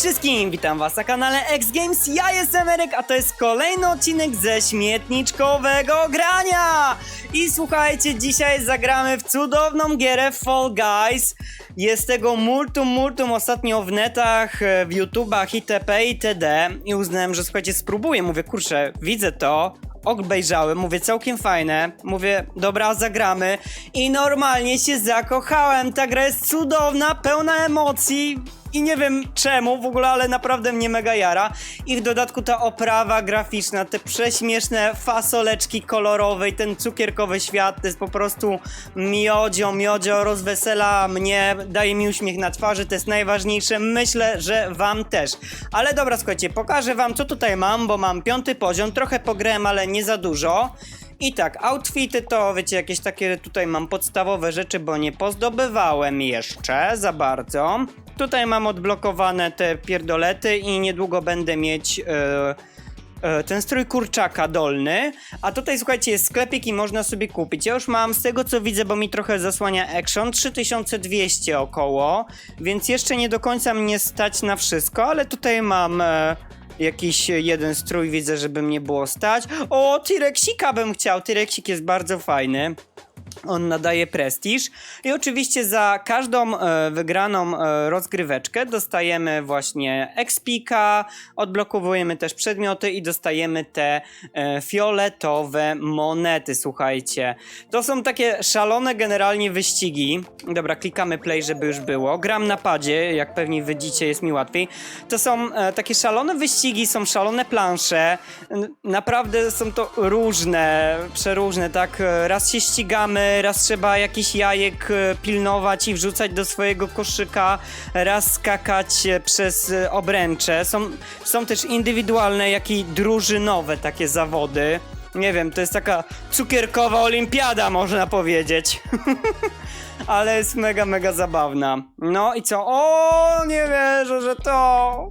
wszystkim, witam was na kanale X Games, ja jestem Eryk, a to jest kolejny odcinek ze śmietniczkowego grania! I słuchajcie, dzisiaj zagramy w cudowną gierę Fall Guys. Jest tego multum, multum ostatnio w netach, e, w YouTubach itp. itd. I uznałem, że słuchajcie, spróbuję, mówię, kurczę, widzę to, obejrzałem, mówię całkiem fajne, mówię dobra zagramy i normalnie się zakochałem, ta gra jest cudowna, pełna emocji i nie wiem czemu w ogóle, ale naprawdę mnie mega jara i w dodatku ta oprawa graficzna, te prześmieszne fasoleczki kolorowe i ten cukierkowy świat to jest po prostu miodzio, miodzio, rozwesela mnie, daje mi uśmiech na twarzy, to jest najważniejsze, myślę, że wam też. Ale dobra, słuchajcie, pokażę wam co tutaj mam, bo mam piąty poziom, trochę pograłem, ale nie za dużo. I tak, outfity to wiecie, jakieś takie tutaj mam podstawowe rzeczy, bo nie pozdobywałem jeszcze za bardzo. Tutaj mam odblokowane te pierdolety i niedługo będę mieć e, e, ten strój kurczaka dolny. A tutaj słuchajcie, jest sklepik i można sobie kupić. Ja już mam z tego co widzę, bo mi trochę zasłania Action, 3200 około, więc jeszcze nie do końca mnie stać na wszystko, ale tutaj mam... E, Jakiś jeden strój widzę, żeby mnie było stać. O, T-Rexika bym chciał. T-Rexik jest bardzo fajny. On nadaje prestiż. I oczywiście za każdą e, wygraną e, rozgryweczkę dostajemy właśnie expika, odblokowujemy też przedmioty i dostajemy te e, fioletowe monety, słuchajcie. To są takie szalone generalnie wyścigi. Dobra, klikamy play, żeby już było. Gram na padzie, jak pewnie widzicie, jest mi łatwiej. To są takie szalone wyścigi, są szalone plansze. Naprawdę są to różne, przeróżne, tak? Raz się ścigamy, raz trzeba jakiś jajek e, pilnować i wrzucać do swojego koszyka, raz skakać e, przez e, obręcze. Są, są też indywidualne, jak i drużynowe takie zawody. Nie wiem, to jest taka cukierkowa olimpiada, można powiedzieć. Ale jest mega, mega zabawna. No i co? O, nie wierzę, że to.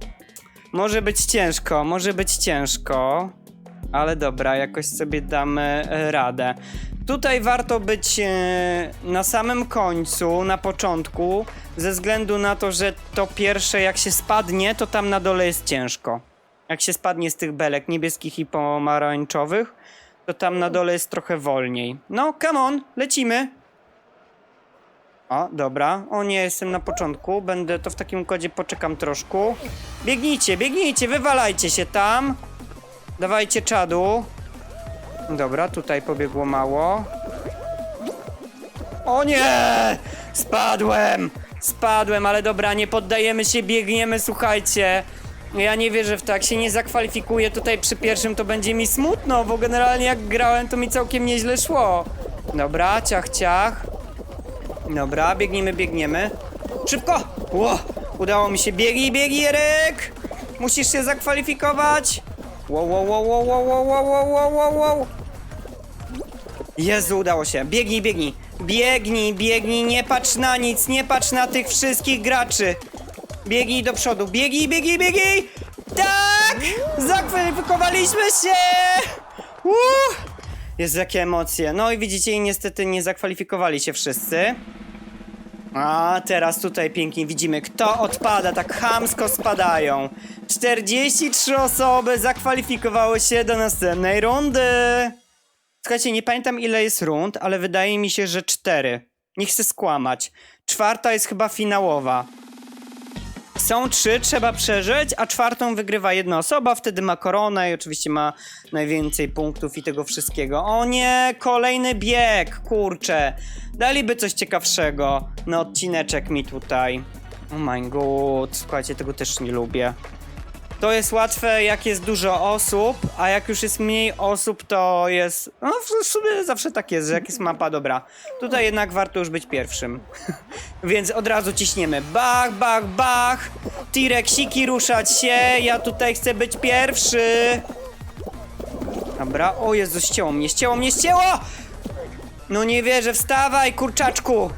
Może być ciężko, może być ciężko. Ale dobra, jakoś sobie damy e, radę. Tutaj warto być e, na samym końcu, na początku, ze względu na to, że to pierwsze, jak się spadnie, to tam na dole jest ciężko. Jak się spadnie z tych belek niebieskich i pomarańczowych, to tam na dole jest trochę wolniej. No, come on, lecimy. O, dobra. O nie, jestem na początku. Będę to w takim układzie poczekam troszkę. Biegnijcie, biegnijcie, wywalajcie się tam. Dawajcie czadu. Dobra, tutaj pobiegło mało. O nie! Spadłem! Spadłem, ale dobra, nie poddajemy się, biegniemy, słuchajcie. Ja nie wierzę w to, jak się nie zakwalifikuję tutaj przy pierwszym, to będzie mi smutno, bo generalnie jak grałem, to mi całkiem nieźle szło. Dobra, ciach, ciach. Dobra, biegniemy, biegniemy. Szybko! Ło! Udało mi się. Biegnij, biegnij, Eryk! Musisz się zakwalifikować! Wow, wow, wow, wow, wow, wow, wow, wow, wow, wow. Jezu, udało się. Biegnij, biegnij. Biegnij, biegnij, nie patrz na nic, nie patrz na tych wszystkich graczy. Biegnij do przodu, biegnij, biegnij, biegnij! Tak! Zakwalifikowaliśmy się! Uh! Jest jakie emocje. No i widzicie, niestety nie zakwalifikowali się wszyscy. A teraz tutaj pięknie widzimy, kto odpada, tak chamsko spadają. 43 osoby zakwalifikowały się do następnej rundy. Słuchajcie, nie pamiętam ile jest rund, ale wydaje mi się, że 4. Nie chcę skłamać. Czwarta jest chyba finałowa. Są trzy, trzeba przeżyć, a czwartą wygrywa jedna osoba, wtedy ma koronę i oczywiście ma najwięcej punktów i tego wszystkiego. O nie, kolejny bieg, kurczę. Daliby coś ciekawszego na odcineczek mi tutaj. Oh my god, słuchajcie, tego też nie lubię. To jest łatwe, jak jest dużo osób, a jak już jest mniej osób, to jest. No, w sumie zawsze tak jest, że jak jest mapa dobra. Tutaj jednak warto już być pierwszym. Więc od razu ciśniemy. Bach, bach, bach! T-Rexiki ruszać się! Ja tutaj chcę być pierwszy! Dobra, o Jezu, ścięło mnie, ścięło mnie, ścięło! No nie wierzę, wstawaj, kurczaczku!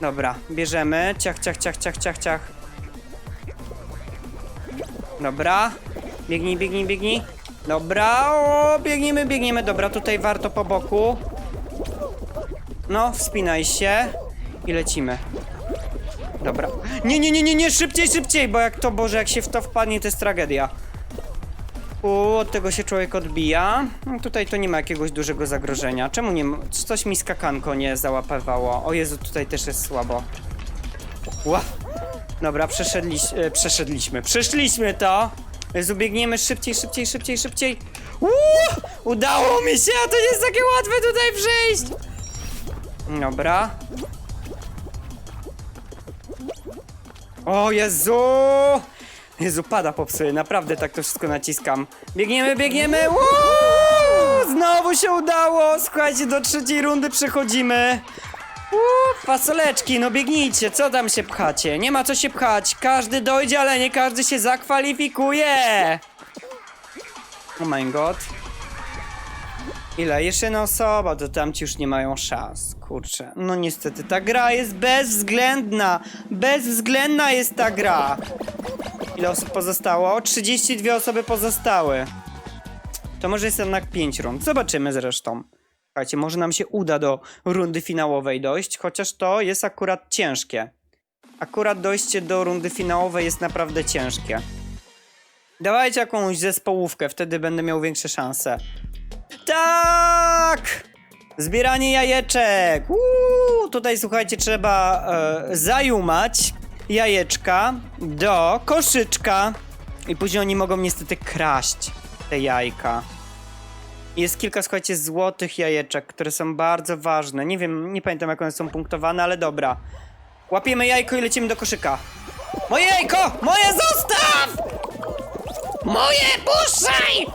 Dobra, bierzemy. Ciach, ciach, ciach, ciach, ciach, ciach. Dobra. Biegnij, biegnij, biegnij. Dobra, o, biegniemy, biegniemy. Dobra, tutaj warto po boku. No, wspinaj się. I lecimy. Dobra. Nie, nie, nie, nie, nie, szybciej, szybciej, bo jak to, Boże, jak się w to wpadnie, to jest tragedia. U, od tego się człowiek odbija. No, tutaj to nie ma jakiegoś dużego zagrożenia. Czemu nie? Coś mi skakanko nie załapywało. O Jezu, tutaj też jest słabo. Ła. Dobra, przeszedliś, e, przeszedliśmy. Przeszliśmy to. Jezu, biegniemy szybciej, szybciej, szybciej, szybciej. Uuu, udało mi się, a to nie jest takie łatwe tutaj przejść. Dobra. O Jezu! Jezu, pada popsuje, naprawdę tak to wszystko naciskam. Biegniemy, biegniemy! Uuu! Znowu się udało! Słuchajcie, do trzeciej rundy przechodzimy. Uuu, fasoleczki, no biegnijcie, co tam się pchacie? Nie ma co się pchać, każdy dojdzie, ale nie każdy się zakwalifikuje! Oh my god. Ile? Jeszcze jedna osoba, to tamci już nie mają szans. Kurczę. No niestety, ta gra jest bezwzględna. Bezwzględna jest ta gra. Ile osób pozostało? 32 osoby pozostały. To może jest jednak 5 rund. Zobaczymy zresztą. Słuchajcie, może nam się uda do rundy finałowej dojść, chociaż to jest akurat ciężkie. Akurat dojście do rundy finałowej jest naprawdę ciężkie. Dawajcie jakąś zespołówkę, wtedy będę miał większe szanse. Tak! Zbieranie jajeczek. Uuu, tutaj słuchajcie, trzeba e, zajumać jajeczka do koszyczka i później oni mogą niestety kraść te jajka. Jest kilka, słuchajcie, złotych jajeczek, które są bardzo ważne. Nie wiem, nie pamiętam jak one są punktowane, ale dobra. Łapiemy jajko i lecimy do koszyka. Moje jajko! Moje zostaw! Moje puszczaj!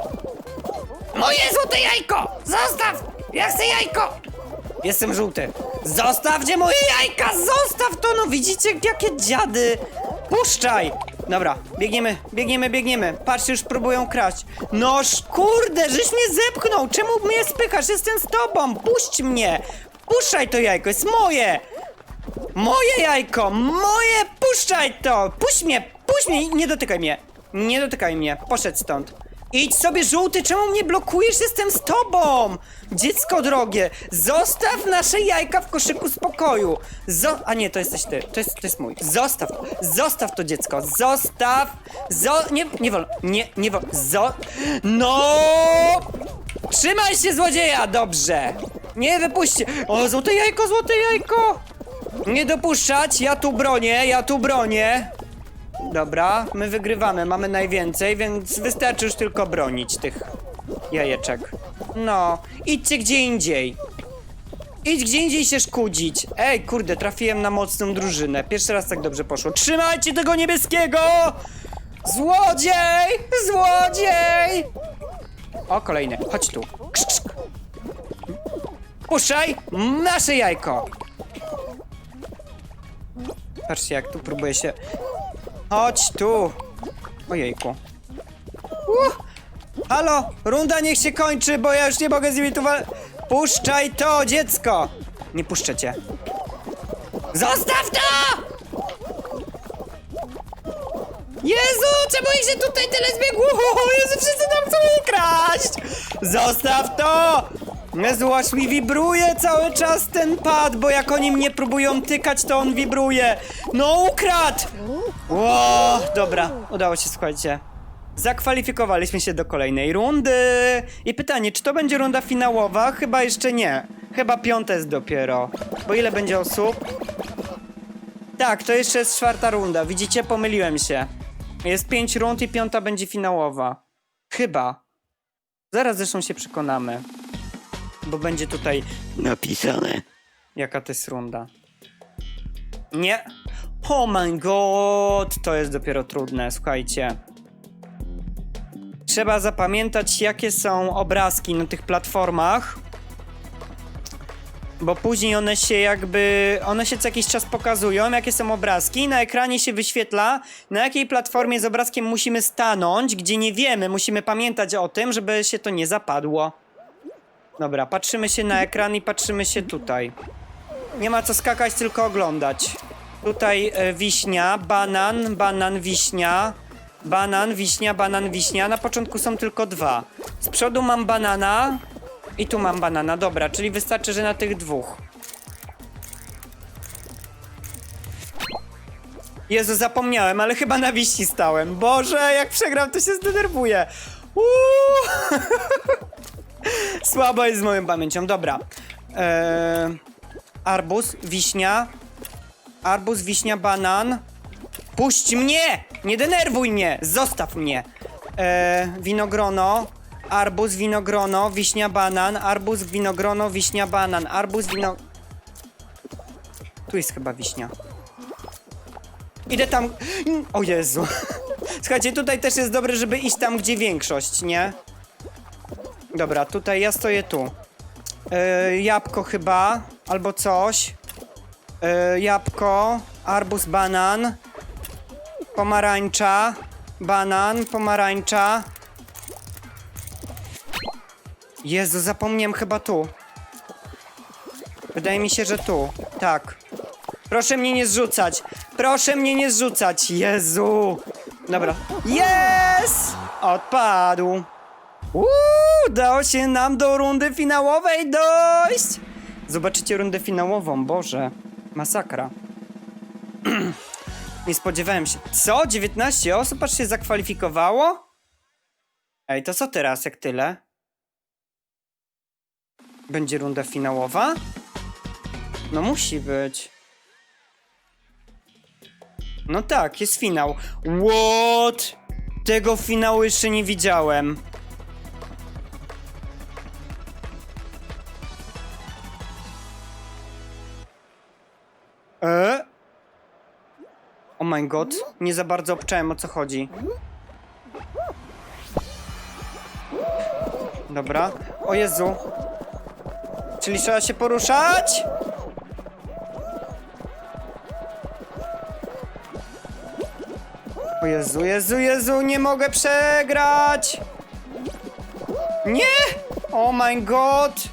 Moje złote jajko! Zostaw! Ja chcę jajko! Jestem żółty. Zostawcie moje jajka! Zostaw to! No widzicie jakie dziady! Puszczaj! Dobra, biegniemy, biegniemy, biegniemy. Patrzcie, już próbują kraść. Noż kurde, żeś mnie zepchnął! Czemu mnie spychasz? Jestem z tobą! Puść mnie! Puszczaj to jajko, jest moje! Moje jajko! Moje! Puszczaj to! Puść mnie! Puść mnie! Nie dotykaj mnie! Nie dotykaj mnie! Poszedł stąd! Idź sobie żółty! Czemu mnie blokujesz? Jestem z tobą! Dziecko drogie! Zostaw nasze jajka w koszyku spokoju! Zo... A nie, to jesteś ty. To jest, to jest mój. Zostaw! Zostaw to dziecko! Zostaw! Zo... Nie, nie wolno. Nie, nie wolno. Zo... No! Trzymaj się, złodzieja! Dobrze! Nie wypuśćcie! O, złote jajko, złote jajko! Nie dopuszczać, ja tu bronię, ja tu bronię. Dobra, my wygrywamy, mamy najwięcej, więc wystarczy już tylko bronić tych jajeczek. No, idźcie gdzie indziej. Idź gdzie indziej się szkudzić. Ej, kurde, trafiłem na mocną drużynę. Pierwszy raz tak dobrze poszło. Trzymajcie tego niebieskiego! Złodziej! Złodziej! O, kolejny. Chodź tu. Krz. Puszczaj! Nasze jajko! Patrzcie, jak tu próbuje się... Chodź tu! Ojejku. Uh! Halo! Runda niech się kończy, bo ja już nie mogę z nimi tu wal... Puszczaj to, dziecko! Nie puszczę cię. Zostaw to! Jezu, czemu ich się tutaj tyle zbiegło? Jezu, wszyscy tam chcą je kraść! Zostaw to! Jezu, aż mi wibruje cały czas ten pad, bo jak oni mnie próbują tykać, to on wibruje. No, ukradł! Ło, dobra, udało się, słuchajcie. Zakwalifikowaliśmy się do kolejnej rundy. I pytanie, czy to będzie runda finałowa? Chyba jeszcze nie. Chyba piąte jest dopiero. Bo ile będzie osób? Tak, to jeszcze jest czwarta runda. Widzicie, pomyliłem się. Jest pięć rund i piąta będzie finałowa. Chyba. Zaraz zresztą się przekonamy. Bo będzie tutaj napisane, jaka to jest runda. Nie. Oh my god, to jest dopiero trudne, słuchajcie. Trzeba zapamiętać, jakie są obrazki na tych platformach. Bo później one się jakby. One się co jakiś czas pokazują, jakie są obrazki. Na ekranie się wyświetla, na jakiej platformie z obrazkiem musimy stanąć, gdzie nie wiemy, musimy pamiętać o tym, żeby się to nie zapadło. Dobra, patrzymy się na ekran i patrzymy się tutaj. Nie ma co skakać, tylko oglądać. Tutaj e, wiśnia, banan, banan, wiśnia. Banan, wiśnia, banan, wiśnia. Na początku są tylko dwa. Z przodu mam banana i tu mam banana. Dobra, czyli wystarczy, że na tych dwóch. Jezu, zapomniałem, ale chyba na wiści stałem. Boże, jak przegram, to się zdenerwuję. Uuu. Słabo jest z moją pamięcią. Dobra. Eee, arbuz, wiśnia. Arbuz, wiśnia, banan. Puść mnie! Nie denerwuj mnie! Zostaw mnie! Eee, winogrono. Arbuz, winogrono, wiśnia, banan. Arbuz, winogrono, wiśnia, banan. Arbuz, wino... Tu jest chyba wiśnia. Idę tam. O Jezu. Słuchajcie, tutaj też jest dobre, żeby iść tam, gdzie większość, nie? Dobra, tutaj ja stoję tu. Yy, jabłko chyba, albo coś. Yy, jabłko, arbuz, banan. Pomarańcza, banan, pomarańcza. Jezu, zapomniałem chyba tu. Wydaje mi się, że tu. Tak. Proszę mnie nie zrzucać. Proszę mnie nie zrzucać. Jezu. Dobra. Jest! Odpadł. Uuu, udało się nam do rundy finałowej dojść. Zobaczycie rundę finałową. Boże. Masakra. nie spodziewałem się. Co? 19 osób aż się zakwalifikowało? Ej, to co teraz, jak tyle? Będzie runda finałowa? No musi być. No tak, jest finał. What? Tego finału jeszcze nie widziałem. E? Oh my god, nie za bardzo obczałem o co chodzi. Dobra. O Jezu. Czyli trzeba się poruszać? O Jezu, Jezu, Jezu, nie mogę przegrać! Nie! Oh my god!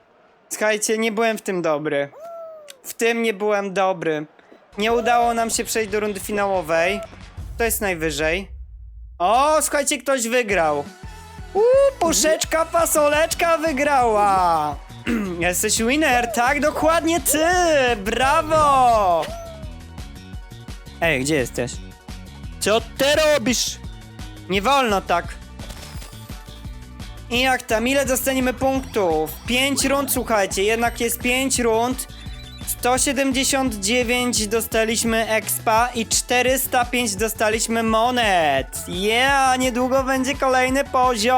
Słuchajcie, nie byłem w tym dobry. W tym nie byłem dobry. Nie udało nam się przejść do rundy finałowej. To jest najwyżej. O, słuchajcie, ktoś wygrał. Uuu, puszeczka, fasoleczka wygrała. Jesteś winner, tak? Dokładnie ty! Brawo! Ej, gdzie jesteś? Co ty robisz? Nie wolno tak. I jak tam, ile dostaniemy punktów? 5 rund, słuchajcie, jednak jest 5 rund. 179 dostaliśmy expa i 405 dostaliśmy monet. Yeah, niedługo będzie kolejny poziom.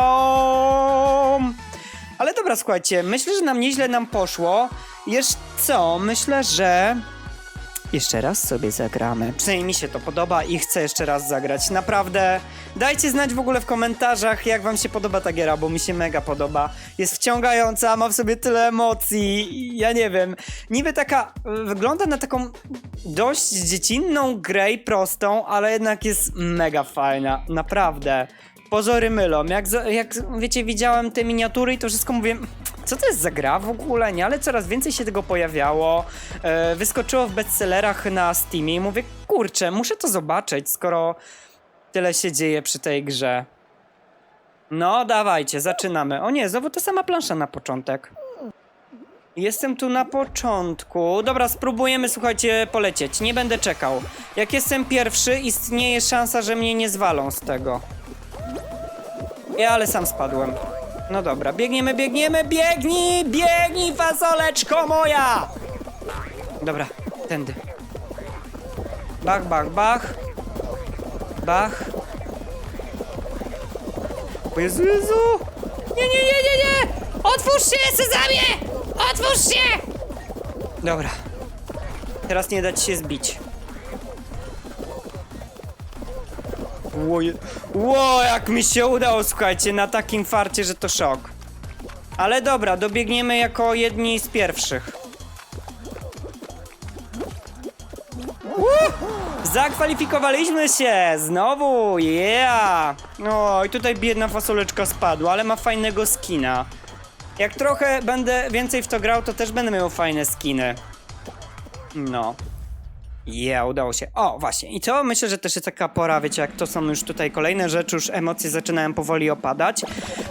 Ale dobra, słuchajcie, myślę, że nam nieźle nam poszło. Jeszcze co? Myślę, że jeszcze raz sobie zagramy. Przynajmniej mi się to podoba i chcę jeszcze raz zagrać. Naprawdę, dajcie znać w ogóle w komentarzach, jak wam się podoba ta giera, bo mi się mega podoba. Jest wciągająca, ma w sobie tyle emocji. Ja nie wiem. Niby taka, y, wygląda na taką dość dziecinną grę prostą, ale jednak jest mega fajna. Naprawdę. Pozory mylą. Jak, jak wiecie, widziałem te miniatury i to wszystko mówię, co to jest za gra w ogóle, nie? Ale coraz więcej się tego pojawiało. E, wyskoczyło w bestsellerach na Steamie i mówię, kurczę, muszę to zobaczyć, skoro tyle się dzieje przy tej grze. No, dawajcie, zaczynamy. O nie, znowu ta sama plansza na początek. Jestem tu na początku. Dobra, spróbujemy, słuchajcie, polecieć. Nie będę czekał. Jak jestem pierwszy, istnieje szansa, że mnie nie zwalą z tego. Ja, ale sam spadłem. No dobra, biegniemy, biegniemy, biegnij, biegnij, fasoleczko moja! Dobra, tędy. Bach, bach, bach. Bach. O Jezu, Jezu! Nie, nie, nie, nie, nie! Otwórz się, Sezamie! Otwórz się! Dobra. Teraz nie dać się zbić. Ło, ło, jak mi się udało, słuchajcie, na takim farcie, że to szok. Ale dobra, dobiegniemy jako jedni z pierwszych. Zakwalifikowaliśmy się! Znowu! Yeah! No i tutaj biedna fasoleczka spadła, ale ma fajnego skina. Jak trochę będę więcej w to grał, to też będę miał fajne skiny. No. Yeah, udało się. O, właśnie. I to myślę, że też jest taka pora, wiecie, jak to są już tutaj kolejne rzeczy, już emocje zaczynają powoli opadać.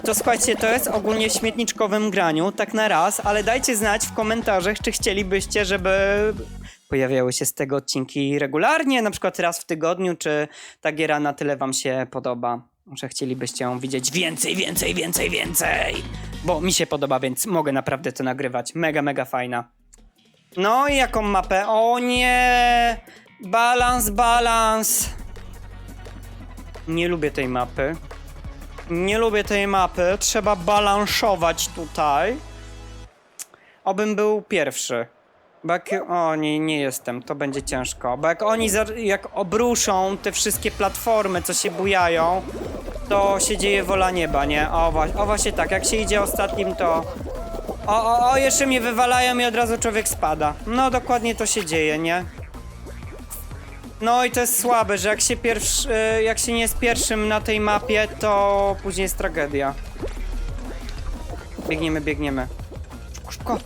To słuchajcie, to jest ogólnie w śmietniczkowym graniu, tak na raz, ale dajcie znać w komentarzach, czy chcielibyście, żeby pojawiały się z tego odcinki regularnie, na przykład raz w tygodniu, czy ta giera na tyle wam się podoba, że chcielibyście ją widzieć więcej, więcej, więcej, więcej. Bo mi się podoba, więc mogę naprawdę to nagrywać. Mega, mega fajna. No i jaką mapę? O nie! Balans, balans! Nie lubię tej mapy. Nie lubię tej mapy. Trzeba balanszować tutaj. Obym był pierwszy. Bo jak... O, nie, nie jestem. To będzie ciężko. Bo jak oni za... jak obruszą te wszystkie platformy, co się bujają, to się dzieje wola nieba, nie? O, o właśnie tak. Jak się idzie ostatnim, to... O, o, o, jeszcze mnie wywalają i od razu człowiek spada. No, dokładnie to się dzieje, nie? No i to jest słabe, że jak się pierwszy, e, jak się nie jest pierwszym na tej mapie, to później jest tragedia. Biegniemy, biegniemy. Szybko, szybko.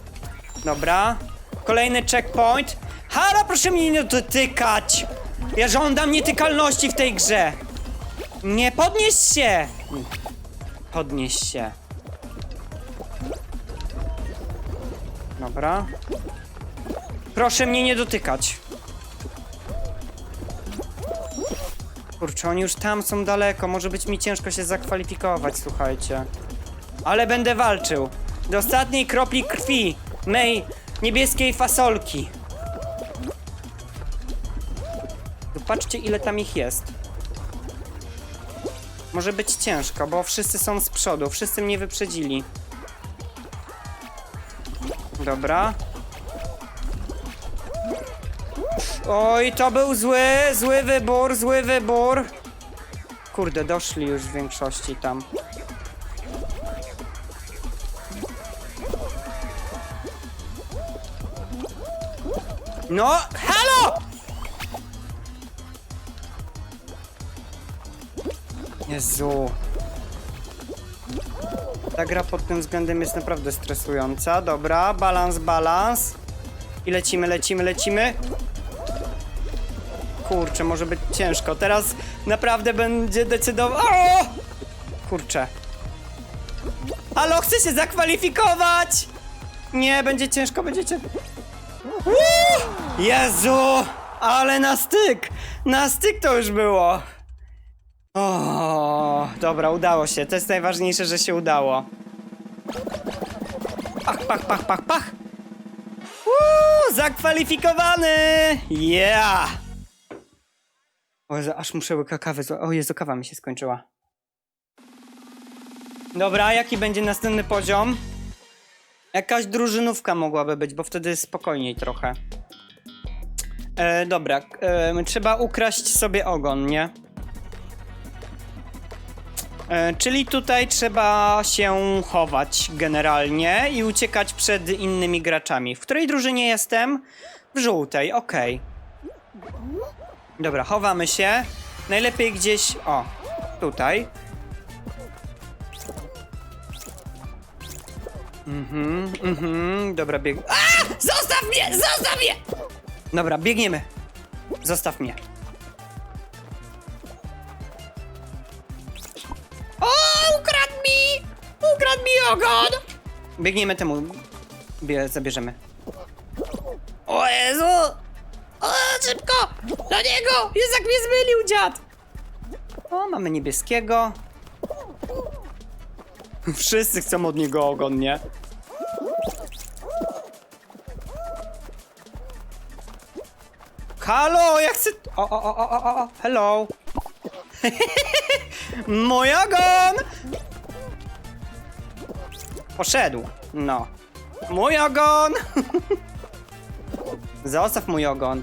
Dobra. Kolejny checkpoint. Halo, proszę mnie nie dotykać! Ja żądam nietykalności w tej grze. Nie podnieś się! Podnieś się. Dobra. Proszę mnie nie dotykać. Kurczę, oni już tam są daleko. Może być mi ciężko się zakwalifikować, słuchajcie. Ale będę walczył. Do ostatniej kropli krwi mej niebieskiej fasolki. Zobaczcie, ile tam ich jest. Może być ciężko, bo wszyscy są z przodu. Wszyscy mnie wyprzedzili. Dobra. Oj, to był zły, zły wybór, zły wybór. Kurde, doszli już w większości tam. No, halo! Jezu. Ta gra pod tym względem jest naprawdę stresująca. Dobra, balans, balans. I lecimy, lecimy, lecimy. Kurczę, może być ciężko. Teraz naprawdę będzie decydował. Kurczę. Halo, chcę się zakwalifikować! Nie, będzie ciężko, będzie ciężko. Uuu! Jezu! Ale na styk! Na styk to już było. O, dobra, udało się. To jest najważniejsze, że się udało. Pach, pach, pach, pach, pach. Uuu, zakwalifikowany! Yeah! O, Jezu, aż muszę łyka kawy zła... O Jezu, kawa mi się skończyła. Dobra, jaki będzie następny poziom? Jakaś drużynówka mogłaby być, bo wtedy spokojniej trochę. E, dobra, e, trzeba ukraść sobie ogon, nie? E, czyli tutaj trzeba się chować generalnie i uciekać przed innymi graczami. W której drużynie jestem? W żółtej, okej. Dobra, chowamy się. Najlepiej gdzieś. O, tutaj. Mhm, mhm, dobra, bieg. A! Zostaw mnie! Zostaw mnie! Dobra, biegniemy. Zostaw mnie. Ukradł mi ogon! Biegniemy temu. Bie, zabierzemy. O Jezu! O, szybko! Do niego! Jest jak mnie zmylił dziad! O, mamy niebieskiego. Wszyscy chcą od niego ogon, nie? Halo, ja chcę... O, o, o, o, o, o, hello. Mój ogon! Poszedł. No. Mój ogon! Zostaw mój ogon.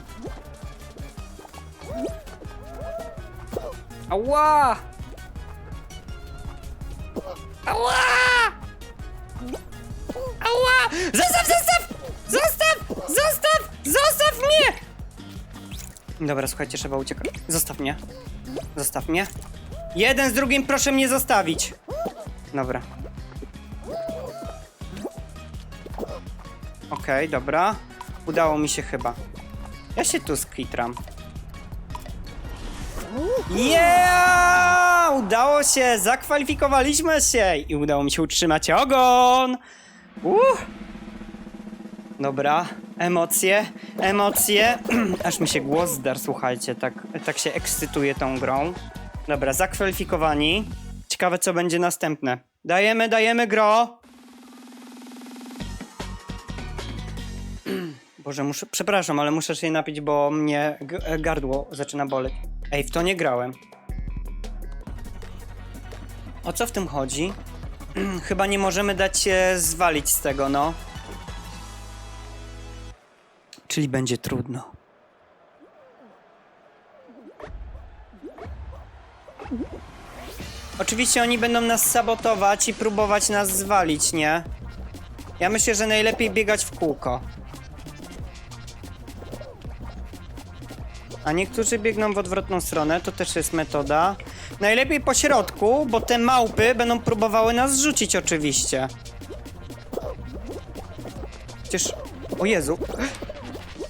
Ała! Ała! Ała! Zostaw, zostaw! Zostaw! Zostaw! Zostaw mnie! Dobra, słuchajcie, trzeba uciekać. Zostaw mnie. Zostaw mnie. Jeden z drugim proszę mnie zostawić. Dobra. Okej, dobra. Udało mi się chyba. Ja się tu skwitram. Yeah! Udało się! Zakwalifikowaliśmy się! I udało mi się utrzymać ogon! Uh! Dobra, emocje, emocje. Aż mi się głos zdarł, słuchajcie, tak, tak się ekscytuję tą grą. Dobra, zakwalifikowani. Ciekawe, co będzie następne. Dajemy, dajemy gro! Boże, muszę, przepraszam, ale muszę się napić, bo mnie e, gardło zaczyna boleć. Ej, w to nie grałem. O co w tym chodzi? Chyba nie możemy dać się zwalić z tego, no. Czyli będzie trudno. Oczywiście oni będą nas sabotować i próbować nas zwalić, nie? Ja myślę, że najlepiej biegać w kółko. A niektórzy biegną w odwrotną stronę, to też jest metoda. Najlepiej po środku, bo te małpy będą próbowały nas zrzucić oczywiście. Przecież... O Jezu.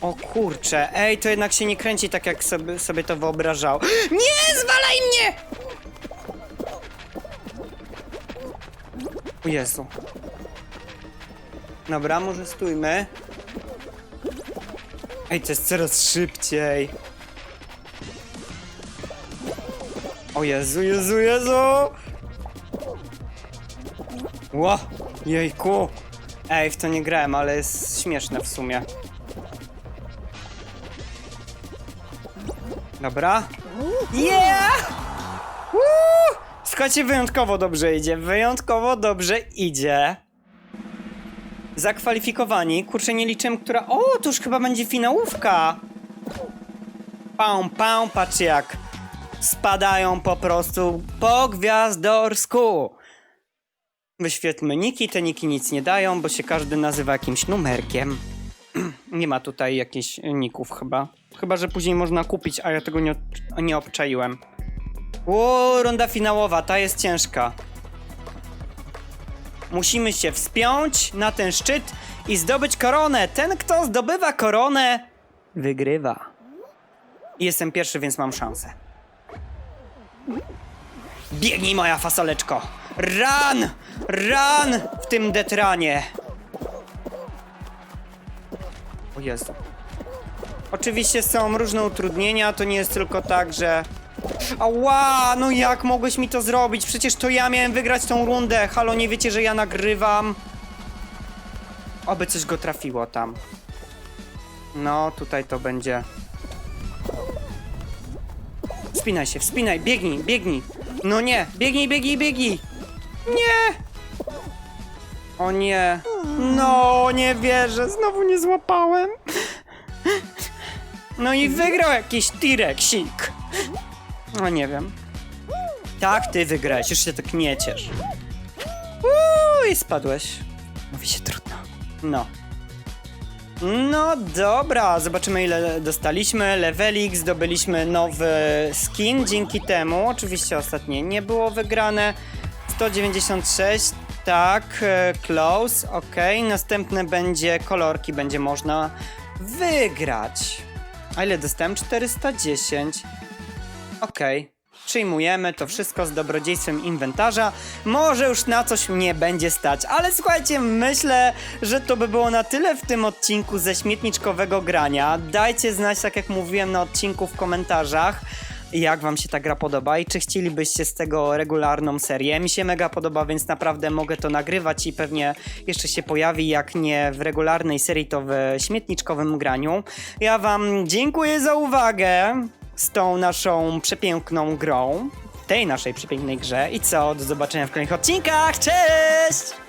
O kurcze, ej, to jednak się nie kręci tak, jak sobie, sobie to wyobrażał. Nie, zwalaj mnie! O Jezu. Dobra, może stójmy. Ej, to jest coraz szybciej. Jezu, Jezu, Jezu! Ło, jejku. Ej, w to nie grałem, ale jest śmieszne w sumie. Dobra. Yeah! Woo! Słuchajcie, wyjątkowo dobrze idzie, wyjątkowo dobrze idzie. Zakwalifikowani. Kurczę, nie liczyłem, która... O, to już chyba będzie finałówka. Pał, pał, patrzcie jak spadają po prostu po gwiazdorsku. Wyświetlmy niki, te niki nic nie dają, bo się każdy nazywa jakimś numerkiem. nie ma tutaj jakichś ników chyba. Chyba, że później można kupić, a ja tego nie, nie obczaiłem. O, runda finałowa, ta jest ciężka. Musimy się wspiąć na ten szczyt i zdobyć koronę. Ten, kto zdobywa koronę, wygrywa. Jestem pierwszy, więc mam szansę. Biegnij, moja fasoleczko! Run! Run w tym detranie! O Jezu. Oczywiście są różne utrudnienia, to nie jest tylko tak, że... Ała, no jak mogłeś mi to zrobić? Przecież to ja miałem wygrać tą rundę. Halo, nie wiecie, że ja nagrywam? Oby coś go trafiło tam. No, tutaj to będzie... Wspinaj się, wspinaj, biegnij, biegnij. No nie, biegnij, biegnij, biegnij. Nie! O nie. No, nie wierzę, znowu nie złapałem. No i wygrał jakiś T-Rexik. No nie wiem. Tak, ty wygrałeś, już się tak nie ciesz. Uuu, i spadłeś. Mówi się trudno. No. No dobra, zobaczymy ile dostaliśmy. Levelik, zdobyliśmy nowy skin dzięki temu. Oczywiście ostatnie nie było wygrane. 196, tak, e, close, ok. Następne będzie kolorki, będzie można wygrać. A ile dostałem? 410. Okej. Przyjmujemy to wszystko z dobrodziejstwem inwentarza. Może już na coś mnie będzie stać, ale słuchajcie, myślę, że to by było na tyle w tym odcinku ze śmietniczkowego grania. Dajcie znać, tak jak mówiłem na odcinku w komentarzach, jak wam się ta gra podoba i czy chcielibyście z tego regularną serię. Mi się mega podoba, więc naprawdę mogę to nagrywać i pewnie jeszcze się pojawi, jak nie w regularnej serii, to w śmietniczkowym graniu. Ja wam dziękuję za uwagę z tą naszą przepiękną grą, tej naszej przepięknej grze. I co, do zobaczenia w kolejnych odcinkach, cześć!